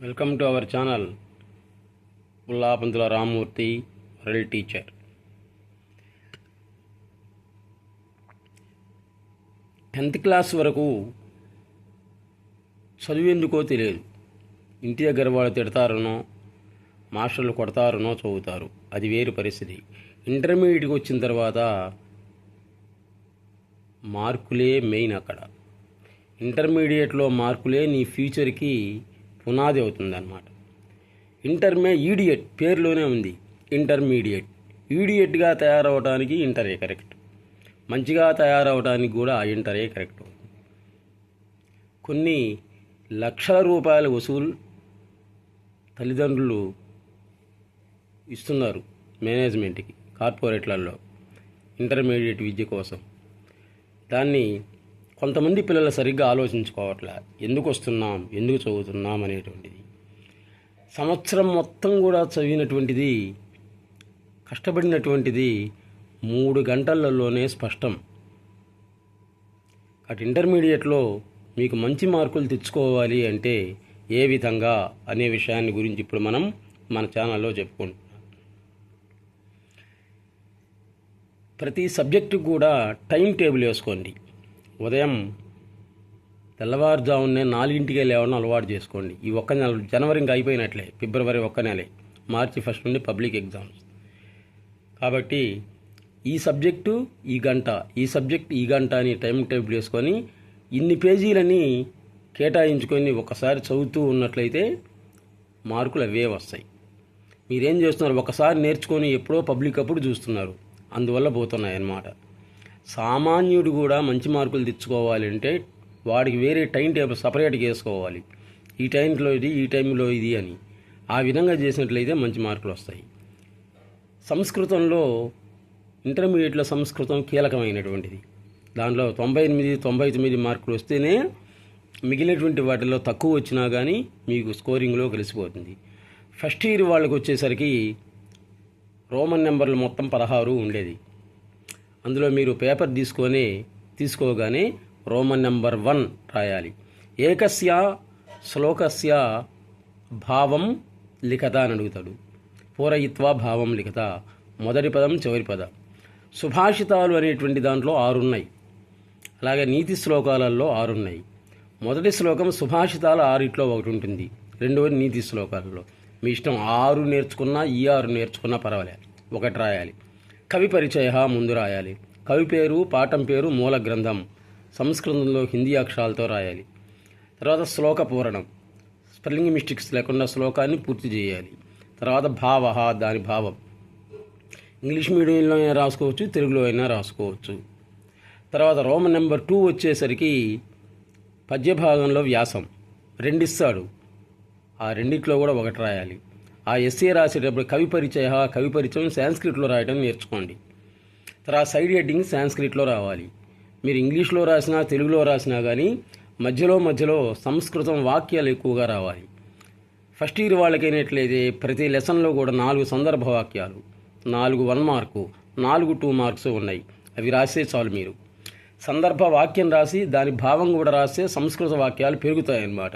Welcome to our channel Pullapantula Rammurthy world teacher. Tenth class వరకు చదువు ఎందుకో తెలియదు. ఇంటి దగ్గర వాళ్ళు తిడతారనో మాస్టర్లు కొడతారనో చదువుతారు. అది వేరు పరిస్థితి. ఇంటర్మీడియట్కి వచ్చిన తర్వాత మార్కులే మెయిన్ అక్కడ. ఇంటర్మీడియట్లో మార్కులే నీ ఫ్యూచర్కి పునాది అవుతుందన్నమాట. ఇంటర్మే ఈడియట్ పేరులోనే ఉంది. ఇంటర్మీడియట్. ఈడియట్గా తయారవడానికి ఇంటరే కరెక్ట్. మంచిగా తయారవడానికి కూడా ఇంటరే కరెక్ట్. కొన్ని లక్షల రూపాయల వసూలు తల్లిదండ్రులు ఇస్తున్నారు మేనేజ్మెంట్కి కార్పొరేట్లలో ఇంటర్మీడియట్ విద్య కోసం. దాన్ని కొంతమంది పిల్లలు సరిగ్గా ఆలోచించుకోవట్లే. ఎందుకు వస్తున్నాం? ఎందుకు చదువుతున్నాం? అనేటువంటిది. సంవత్సరం మొత్తం కూడా చదివినటువంటిది కష్టపడినటువంటిది మూడు గంటలలోనే స్పష్టం. అటు ఇంటర్మీడియట్లో మీకు మంచి మార్కులు తెచ్చుకోవాలి అంటే ఏ విధంగా అనే విషయాన్ని గురించి ఇప్పుడు మనం మన ఛానల్లో చెప్పుకుంటున్నాం. ప్రతి సబ్జెక్టు కూడా టైం టేబుల్ వేసుకోండి. ఉదయం తెల్లవారుజామునే నాలుగింటికే లేవడం అలవాటు చేసుకోండి. ఈ ఒక్క నెల జనవరి ఇంకా అయిపోయినట్లే ఫిబ్రవరి ఒక్క నెలే. మార్చి ఫస్ట్ నుండి పబ్లిక్ ఎగ్జామ్స్. కాబట్టి ఈ సబ్జెక్టు ఈ గంట ఈ సబ్జెక్ట్ ఈ గంట అని టైం టేబుల్ వేసుకొని ఇన్ని పేజీలని కేటాయించుకొని ఒకసారి చదువుతూ ఉన్నట్లయితే మార్కులు అవే వస్తాయి. మీరేం చేస్తున్నారు? ఒకసారి నేర్చుకొని ఎప్పుడో పబ్లిక్ అప్పుడు చూస్తున్నారు. అందువల్ల పోతున్నాయి అన్నమాట సామాన్యుడు కూడా మంచి మార్కులు తెచ్చుకోవాలంటే వాడికి వేరే టైం టేబుల్ సపరేట్గా వేసుకోవాలి. ఈ టైంలో ఇది ఈ టైంలో ఇది అని. ఆ విధంగా చేసినట్లయితే మంచి మార్కులు వస్తాయి. సంస్కృతంలో ఇంటర్మీడియట్లో సంస్కృతం కీలకమైనటువంటిది. దాంట్లో తొంభై ఎనిమిది తొంభై తొమ్మిది మార్కులు వస్తేనే మిగిలినటువంటి వాటిలో తక్కువ వచ్చినా కానీ మీకు స్కోరింగ్లో కలిసిపోతుంది. ఫస్ట్ ఇయర్ వాళ్ళకి వచ్చేసరికి రోమన్ నెంబర్లు మొత్తం పదహారు ఉండేది. అందులో మీరు పేపర్ తీసుకొని తీసుకోగానే రోమన్ నెంబర్ వన్ రాయాలి. ఏకస్య శ్లోకస్య భావం లిఖత అని అడుగుతాడు. పూరయిత్వ భావం లిఖత. మొదటి పదం చివరి పదం. సుభాషితాలు అనేటువంటి దాంట్లో ఆరున్నాయి. అలాగే నీతి శ్లోకాలలో ఆరున్నాయి. మొదటి శ్లోకం సుభాషితాలు ఆరిట్లో ఒకటి ఉంటుంది. రెండవది నీతి శ్లోకాలలో. మీ ఇష్టం ఆరు నేర్చుకున్నా ఈ ఆరు నేర్చుకున్నా పర్వాలేదు. ఒకటి రాయాలి. కవి పరిచయ ముందు రాయాలి. కవి పేరు పాఠం పేరు మూల గ్రంథం. సంస్కృతంలో హిందీ అక్షరాలతో రాయాలి. తర్వాత శ్లోక పూరణం. స్పెల్లింగ్ మిస్టేక్స్ లేకుండా శ్లోకాన్ని పూర్తి చేయాలి. తర్వాత భావ దాని భావం. ఇంగ్లీష్ మీడియంలో అయినా రాసుకోవచ్చు తెలుగులో అయినా రాసుకోవచ్చు. తర్వాత రోమన్ నెంబర్ టూ వచ్చేసరికి పద్య భాగంలో వ్యాసం. రెండిస్తాడు. ఆ రెండిట్లో కూడా ఒకటి రాయాలి. ఆ ఎస్ఏ రాసేటప్పుడు కవి పరిచయ కవి పరిచయం సాంస్క్రిట్లో రాయడం నేర్చుకోండి. తర్వాత సైడ్ హెడ్డింగ్ సాంస్క్రిట్లో రావాలి. మీరు ఇంగ్లీష్లో రాసినా తెలుగులో రాసినా కానీ మధ్యలో మధ్యలో సంస్కృతం వాక్యాలు ఎక్కువగా రావాలి. ఫస్ట్ ఇయర్ వాళ్ళకైనట్లయితే ప్రతి లెసన్లో కూడా నాలుగు సందర్భ వాక్యాలు నాలుగు వన్ మార్కు నాలుగు టూ మార్క్స్ ఉన్నాయి. అవి రాసే చాలు మీరు. సందర్భ వాక్యం రాసి దాని భావం కూడా రాస్తే సంస్కృత వాక్యాలు పెరుగుతాయన్నమాట.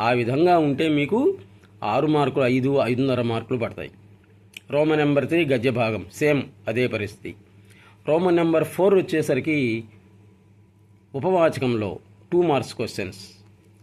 ఆ విధంగా ఉంటే మీకు ఆరు మార్కులు ఐదు ఐదున్నర మార్కులు పడతాయి. రోమన్ నెంబర్ త్రీ గద్య భాగం సేమ్ అదే పరిస్థితి. రోమన్ నెంబర్ ఫోర్ వచ్చేసరికి ఉపవాచకంలో టూ మార్క్స్ క్వశ్చన్స్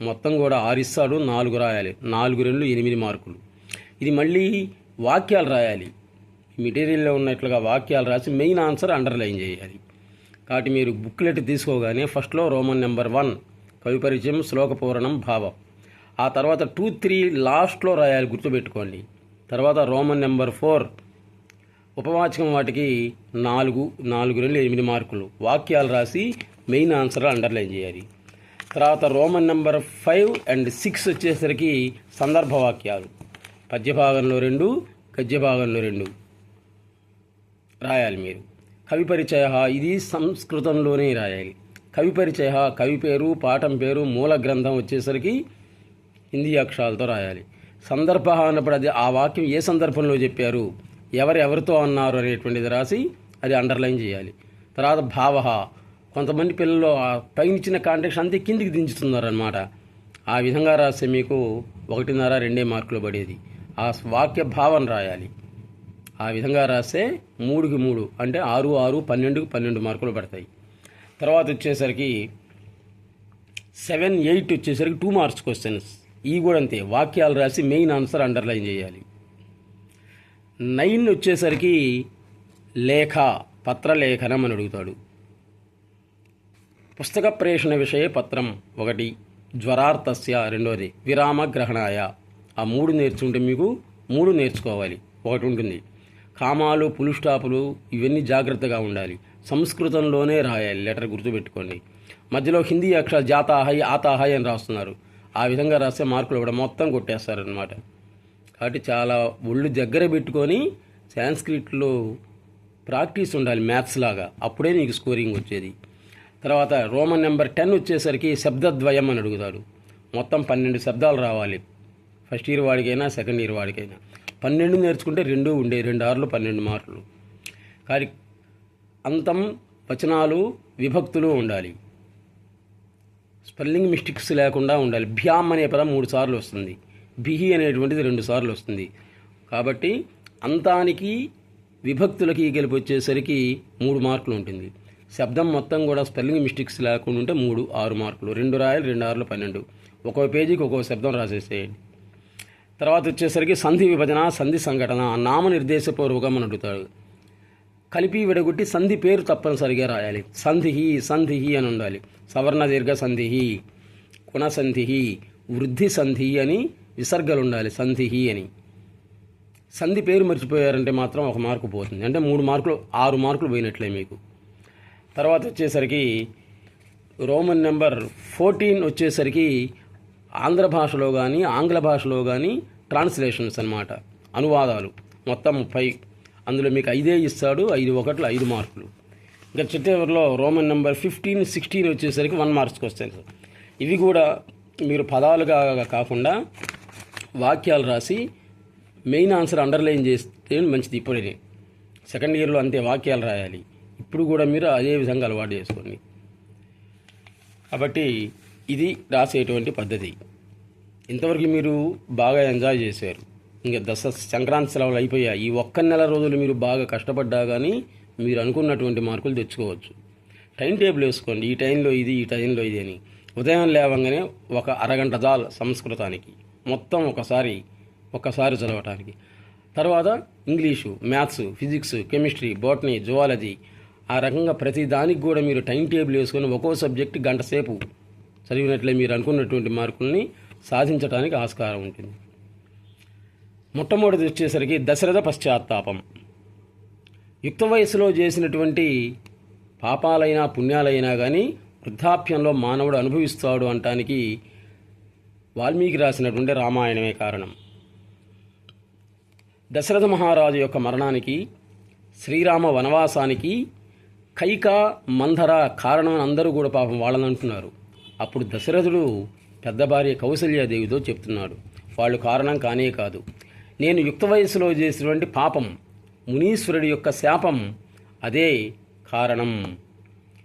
మొత్తం కూడా ఆరు ఇస్తాడు నాలుగు రాయాలి. నాలుగు రెండు ఎనిమిది మార్కులు. ఇది మళ్ళీ వాక్యాలు రాయాలి. మెటీరియల్లో ఉన్నట్లుగా వాక్యాలు రాసి మెయిన్ ఆన్సర్ అండర్లైన్ చేయాలి. కాబట్టి మీరు బుక్లెట్ తీసుకోగానే ఫస్ట్లో రోమన్ నెంబర్ వన్ కవి పరిచయం శ్లోక పూరణం భావం. ఆ తర్వాత టూ త్రీ లాస్ట్లో రాయాలి గుర్తుపెట్టుకోండి. తర్వాత రోమన్ నెంబర్ ఫోర్. ఉపవాచకం వాటికి నాలుగు నాలుగు రెండు ఎనిమిది మార్కులు. వాక్యాలు రాసి మెయిన్ ఆన్సర్ అండర్లైన్ చేయాలి. తర్వాత Roman number five and six వచ్చేసరికి సందర్భ వాక్యాలు. పద్యభాగంలో రెండు గద్యభాగంలో రెండు. రాయాలి మీరు. కవి పరిచయ ఇది సంస్కృతంలోనే రాయాలి. కవి పరిచయ కవి పేరు పాఠం పేరు మూల గ్రంథం వచ్చేసరికి హిందీ అక్షరాలతో రాయాలి. సందర్భ అన్నప్పుడు అది ఆ వాక్యం ఏ సందర్భంలో చెప్పారు ఎవరు ఎవరితో అన్నారు అనేటువంటిది రాసి అది అండర్లైన్ చేయాలి. తర్వాత భావ. కొంతమంది పిల్లలు ఆ కాంటాక్ట్స్ అంతే కిందికి దించుతున్నారనమాట ఆ విధంగా రాస్తే మీకు ఒకటిన్నర రెండే మార్కులు పడేది. ఆ వాక్య భావన రాయాలి. ఆ విధంగా రాస్తే మూడుకి మూడు అంటే ఆరు ఆరు పన్నెండుకి పన్నెండు మార్కులు పడతాయి. తర్వాత వచ్చేసరికి సెవెన్ ఎయిట్ వచ్చేసరికి టూ మార్క్స్ క్వశ్చన్స్ ఈ కూడా అంతే. వాక్యాలు రాసి మెయిన్ ఆన్సర్ అండర్లైన్ చేయాలి. నైన్ వచ్చేసరికి లేఖ పత్రలేఖనం అని అడుగుతాడు. పుస్తక ప్రేషణ విషయ పత్రం ఒకటి జ్వరార్థస్య రెండోది విరామ గ్రహణాయ ఆ మూడు నేర్చుకుంటే మీకు మూడు నేర్చుకోవాలి. ఒకటి ఉంటుంది. కామాలు పులుస్టాపులు ఇవన్నీ జాగ్రత్తగా ఉండాలి. సంస్కృతంలోనే రాయాలి. లెటర్ గుర్తుపెట్టుకోండి. మధ్యలో హిందీ అక్షరాలు జాతాహై ఆతాహై అని రాస్తున్నారు. ఆ విధంగా రాస్తే మార్కులు కూడా మొత్తం కొట్టేస్తారనమాట కాబట్టి చాలా ఒళ్ళు దగ్గర పెట్టుకొని సాంస్క్రిట్లో ప్రాక్టీస్ ఉండాలి మ్యాథ్స్ లాగా. అప్పుడే నీకు స్కోరింగ్ వచ్చేది. తర్వాత రోమన్ నెంబర్ టెన్ వచ్చేసరికి శబ్దద్వయం అని అడుగుతాడు. మొత్తం పన్నెండు శబ్దాలు రావాలి. ఫస్ట్ ఇయర్ వాడికైనా సెకండ్ ఇయర్ వాడికైనా. పన్నెండు నేర్చుకుంటే రెండు ఉండే రెండు ఆరులు పన్నెండు మార్కులు. కానీ అంతం వచనాలు విభక్తులు ఉండాలి. స్పెల్లింగ్ మిస్టేక్స్ లేకుండా ఉండాలి. భ్యామ్ అనే పదం మూడు సార్లు వస్తుంది. బిహి అనేటువంటిది రెండు సార్లు వస్తుంది. కాబట్టి అంతానికి విభక్తులకి కలిపి వచ్చేసరికి మూడు మార్కులు ఉంటుంది. శబ్దం మొత్తం కూడా స్పెల్లింగ్ మిస్టేక్స్ లేకుండా ఉంటే మూడు ఆరు మార్కులు. రెండు రాయలు రెండు ఆరులు పన్నెండు. ఒక్కో పేజీకి ఒక్కో శబ్దం రాసేసేయండి. తర్వాత వచ్చేసరికి సంధి విభజన సంధి సంఘటన నామనిర్దేశపూర్వకం అని అడుగుతాడు. కలిపి విడగొట్టి సంధి పేరు తప్పనిసరిగా రాయాలి. సంధిహి సంధిహి అని ఉండాలి. సవర్ణ దీర్ఘ సంధిహి కుణసంధిహి వృద్ధి సంధి అని విసర్గలు ఉండాలి సంధిహి అని. సంధి పేరు మర్చిపోయారంటే మాత్రం ఒక మార్కు పోతుంది. అంటే మూడు మార్కులు ఆరు మార్కులు పోయినట్లే మీకు. తర్వాత వచ్చేసరికి రోమన్ నెంబర్ ఫోర్టీన్ వచ్చేసరికి ఆంధ్ర భాషలో కానీ ఆంగ్ల భాషలో కానీ ట్రాన్స్లేషన్స్ అన్నమాట. అనువాదాలు. మొత్తం ముప్పై అందులో మీకు ఐదే ఇస్తాడు ఐదు ఒకట్లు ఐదు మార్కులు. ఇంకా చిట్టేవర్లో రోమన్ నెంబర్ ఫిఫ్టీన్ సిక్స్టీన్ వచ్చేసరికి వన్ మార్క్స్కి వస్తాయి సార్. ఇవి కూడా మీరు పదాలుగా కాకుండా వాక్యాలు రాసి మెయిన్ ఆన్సర్ అండర్లైన్ చేస్తే మంచిది ఇప్పుడే సెకండ్ ఇయర్లో అంతే వాక్యాలు రాయాలి. ఇప్పుడు కూడా మీరు అదే విధంగా అలవాటు చేసుకోండి. కాబట్టి ఇది రాసేటువంటి పద్ధతి. ఇంతవరకు మీరు బాగా ఎంజాయ్ చేశారు. ఇంకా దసరా సంక్రాంతి సెలవులు అయిపోయాయి. ఈ ఒక్క నెల రోజులు మీరు బాగా కష్టపడ్డా కానీ మీరు అనుకున్నటువంటి మార్కులు తెచ్చుకోవచ్చు. టైం టేబుల్ వేసుకోండి. ఈ టైంలో ఇది ఈ టైంలో ఇది అని. ఉదయం లేవంగానే ఒక అరగంట చాలు సంస్కృతానికి. మొత్తం ఒకసారి ఒక్కసారి చదవటానికి. తర్వాత English maths physics chemistry botany zoology ఆ రకంగా ప్రతి దానికి కూడా మీరు టైం టేబుల్ వేసుకొని ఒక్కో సబ్జెక్ట్ గంట సేపు చదివినట్లే మీరు అనుకున్నటువంటి మార్కుల్ని సాధించడానికి ఆస్కారం ఉంటుంది. మొట్టమొదటిది వచ్చేసరికి దశరథ పశ్చాత్తాపం. యుక్త వయసులో చేసినటువంటి పాపాలైనా పుణ్యాలైనా కానీ వృద్ధాప్యంలో మానవుడు అనుభవిస్తాడు అంటానికి వాల్మీకి రాసినటువంటి రామాయణమే కారణం. దశరథ మహారాజు యొక్క మరణానికి శ్రీరామ వనవాసానికి కైక మంధర కారణం అందరూ కూడా పాపం వాళ్ళని అంటున్నారు. అప్పుడు దశరథుడు పెద్ద భార్య కౌసల్యాదేవితో చెప్తున్నాడు. వాళ్ళు కారణం కానే కాదు. నేను యుక్త వయసులో చేసినటువంటి పాపం మునీశ్వరుడి యొక్క శాపం అదే కారణం.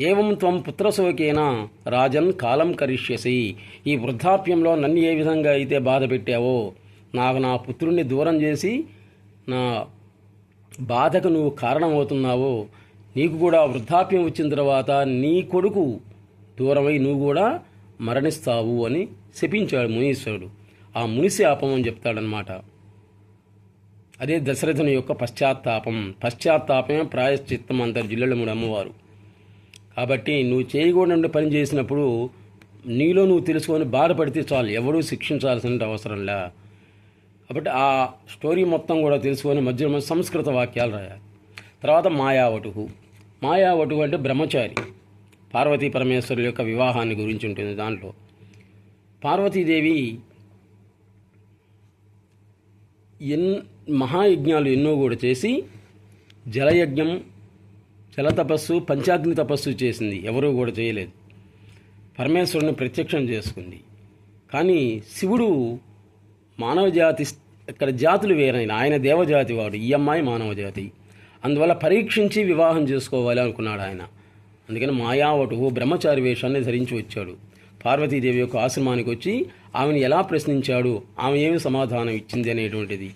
ఏవం త్వం పుత్రశోకేన రాజన్ కాలం కరిష్యసి. ఈ వృద్ధాప్యంలో నన్ను ఏ విధంగా అయితే బాధ పెట్టావో నాకు నా పుత్రుణ్ణి దూరం చేసి నా బాధకు నువ్వు కారణమవుతున్నావో నీకు కూడా వృద్ధాప్యం వచ్చిన తర్వాత నీ కొడుకు దూరమై నువ్వు కూడా మరణిస్తావు అని శపించాడు మునీశ్వరుడు. ఆ మునిశాపం అని చెప్తాడనమాట అదే దశరథుని యొక్క పశ్చాత్తాపం. పశ్చాత్తాపమే ప్రాయశ్చిత్తం అంటారు జిల్లలముడు అమ్మవారు. కాబట్టి నువ్వు చేయకూడని పని చేసినప్పుడు నీలో నువ్వు తెలుసుకొని బాధపడితే చాలు. ఎవడూ శిక్షించాల్సిన అవసరంలా కాబట్టి ఆ స్టోరీ మొత్తం కూడా తెలుసుకొని మధ్య మధ్య సంస్కృత వాక్యాలు రాయాలి. తర్వాత మాయావటుకు మాయావటుకు అంటే బ్రహ్మచారి. పార్వతీ పరమేశ్వరుల యొక్క వివాహాన్ని గురించి ఉంటుంది దాంట్లో. పార్వతీదేవి ఎన్ మహాయజ్ఞాలు ఎన్నో కూడా చేసి జలయజ్ఞం జల తపస్సు పంచాగ్ని తపస్సు చేసింది. ఎవరూ కూడా చేయలేదు. పరమేశ్వరుని ప్రత్యక్షం చేసుకుంది. కానీ శివుడు మానవ జాతి ఇక్కడ జాతులు వేరైన ఆయన దేవజాతి వాడు ఈ అమ్మాయి మానవ జాతి. అందువల్ల పరీక్షించి వివాహం చేసుకోవాలి అనుకున్నాడు ఆయన. అందుకని మాయావటు బ్రహ్మచారి వేషాన్ని ధరించి వచ్చాడు. పార్వతీదేవి యొక్క ఆశ్రమానికి వచ్చి ఆమెను ఎలా ప్రశ్నించాడు? ఆమె ఏమి సమాధానం ఇచ్చింది అనేటువంటిది.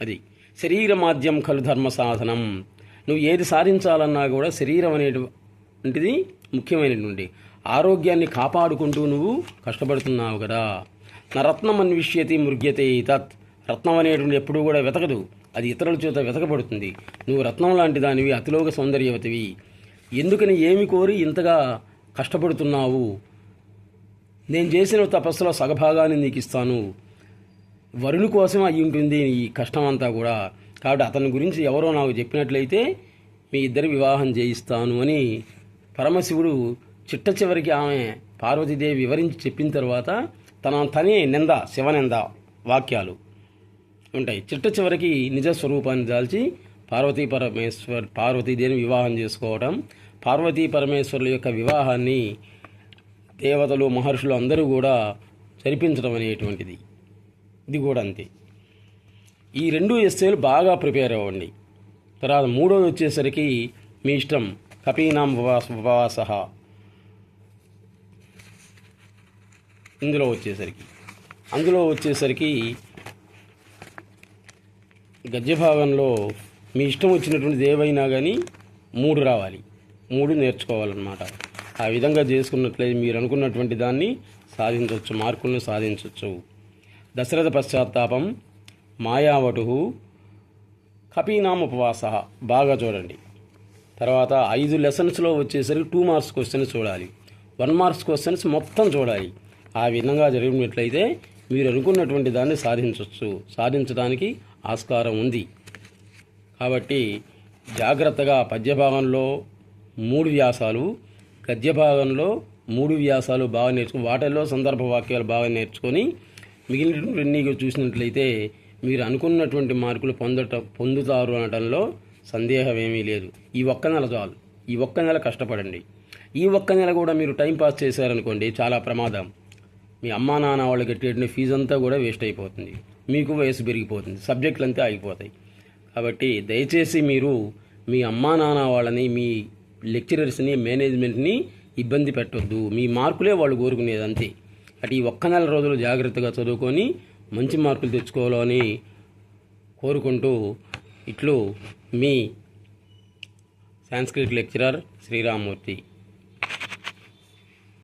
అది శరీర మాధ్యం కలు ధర్మ సాధనం. నువ్వు ఏది సాధించాలన్నా కూడా శరీరం అనేటువంటిది ముఖ్యమైనటువంటి. ఆరోగ్యాన్ని కాపాడుకుంటూ నువ్వు కష్టపడుతున్నావు కదా. నా రత్నం అన్విష్యతి మృగ్యతే తత్ రత్నం అనేటువంటి ఎప్పుడూ కూడా వెతకదు. అది ఇతరుల చేత వెతకబడుతుంది. నువ్వు రత్నం లాంటి దానివి అతిలోక సౌందర్యవతివి. ఎందుకని ఏమి కోరి ఇంతగా కష్టపడుతున్నావు? నేను చేసిన తపస్సులో సగభాగాన్ని నీకు ఇస్తాను వరుని కోసం అయి ఉంటుంది ఈ కష్టం అంతా కూడా. కాబట్టి అతని గురించి ఎవరో నాకు చెప్పినట్లయితే మీ ఇద్దరి వివాహం చేయిస్తాను అని పరమశివుడు చిట్ట చివరికి ఆమె పార్వతీదేవి వివరించి చెప్పిన తర్వాత తన తనే నింద శివనింద వాక్యాలు ఉంటాయి. చిట్ట చివరికి నిజ స్వరూపాన్ని దాల్చి పార్వతీ పరమేశ్వర్ పార్వతీదేవిని వివాహం చేసుకోవడం పార్వతీ పరమేశ్వరుల యొక్క వివాహాన్ని దేవతలు మహర్షులు అందరూ కూడా జరిపించడం అనేటువంటిది. ఇది కూడా అంతే. ఈ రెండు ఎస్సేలు బాగా ప్రిపేర్ అవ్వండి. తర్వాత మూడోది వచ్చేసరికి మీ ఇష్టం కపీనాం ఉపవాస ఉపవాస ఇందులో వచ్చేసరికి అందులో వచ్చేసరికి గద్య భాగంలో మీ ఇష్టం వచ్చినటువంటి ఏవైనా కానీ మూడు రావాలి. మూడు నేర్చుకోవాలన్నమాట. ఆ విధంగా చేసుకున్నట్లయితే మీరు అనుకున్నటువంటి దాన్ని సాధించవచ్చు మార్కులను సాధించవచ్చు. దశరథ పశ్చాత్తాపం మాయావటు కపీనాం ఉపవాస బాగా చూడండి. తర్వాత ఐదు లెసన్స్లో వచ్చేసరికి టూ మార్క్స్ క్వశ్చన్స్ చూడాలి. వన్ మార్క్స్ క్వశ్చన్స్ మొత్తం చూడాలి. ఆ విధంగా జరిగినట్లయితే మీరు అనుకున్నటువంటి దాన్ని సాధించవచ్చు. సాధించడానికి ఆస్కారం ఉంది. కాబట్టి జాగ్రత్తగా పద్యభాగంలో మూడు వ్యాసాలు గద్య భాగంలో మూడు వ్యాసాలు బాగా నేర్చుకుని వాటిల్లో సందర్భ వాక్యాలు బాగా నేర్చుకొని మిగిలినటువంటి చూసినట్లయితే మీరు అనుకున్నటువంటి మార్కులు పొందట పొందుతారు అనటంలో సందేహం ఏమీ లేదు. ఈ ఒక్క నెల చాలు. ఈ ఒక్క నెల కష్టపడండి. ఈ ఒక్క నెల కూడా మీరు టైం పాస్ చేశారనుకోండి చాలా ప్రమాదం. మీ అమ్మా నాన్న వాళ్ళు కట్టేటువంటి ఫీజు అంతా కూడా వేస్ట్ అయిపోతుంది. మీకు వయసు పెరిగిపోతుంది. సబ్జెక్టులు అంతా ఆగిపోతాయి. కాబట్టి దయచేసి మీరు మీ అమ్మా నాన్న వాళ్ళని మీ లెక్చరర్స్ని మేనేజ్మెంట్ని ఇబ్బంది పెట్టొద్దు. మీ మార్కులే వాళ్ళు కోరుకునేది అంతే. అటు ఈ ఒక్క నెల రోజులు జాగ్రత్తగా చదువుకొని మంచి మార్కులు తెచ్చుకోవాలని కోరుకుంటూ ఇట్లు మీ సాంస్క్రిట్ లెక్చరర్ శ్రీరామ్మూర్తి